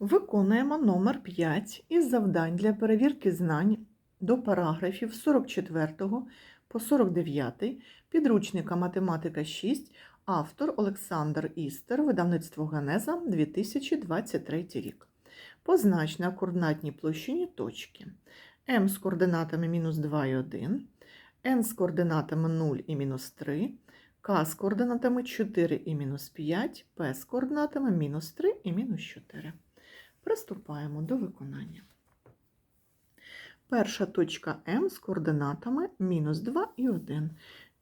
Виконуємо номер 5 із завдань для перевірки знань до параграфів 44 по 49 підручника Математика 6, автор Олександр Істер, видавництво Генеза 2023 рік. Познач на координатній площині точки. М з координатами мінус 2 і 1, N з координатами 0 і мінус 3, К з координатами 4 і мінус 5, П з координатами мінус 3 і мінус 4. Приступаємо до виконання. Перша точка М з координатами мінус 2 і 1.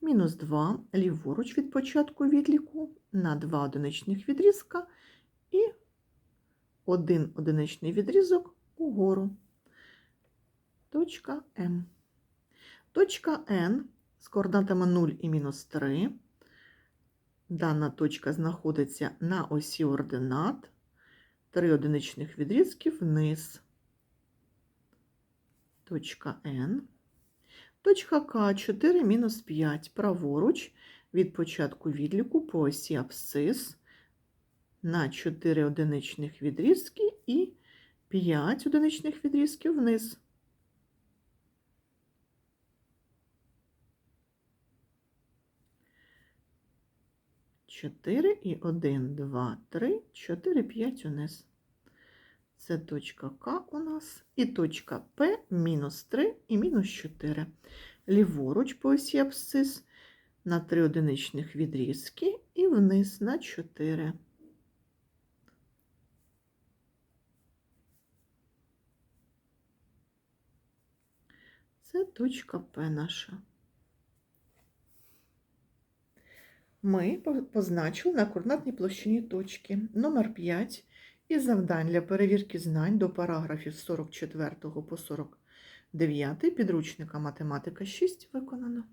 Мінус 2 ліворуч від початку відліку на 2 одиничних відрізка і 1 одиничний відрізок угору. Точка М. Точка N з координатами 0 і мінус 3. Дана точка знаходиться на осі ординат. 3 одиничних відрізків вниз. Точка N. Точка К 4 мінус 5 праворуч від початку відліку по осі абсцис на 4 одиничних відрізки і 5 одиничних відрізків вниз. Чотири і один, два, три, чотири, п'ять униз. Це точка К у нас. І точка П мінус 3 і мінус 4. Ліворуч по осі абсцис на 3 одиничних відрізки і вниз на 4. Це точка П наша. Ми позначили на координатній площині точки номер 5 і завдань для перевірки знань до параграфів з 44 по 49 підручника математика 6 виконано.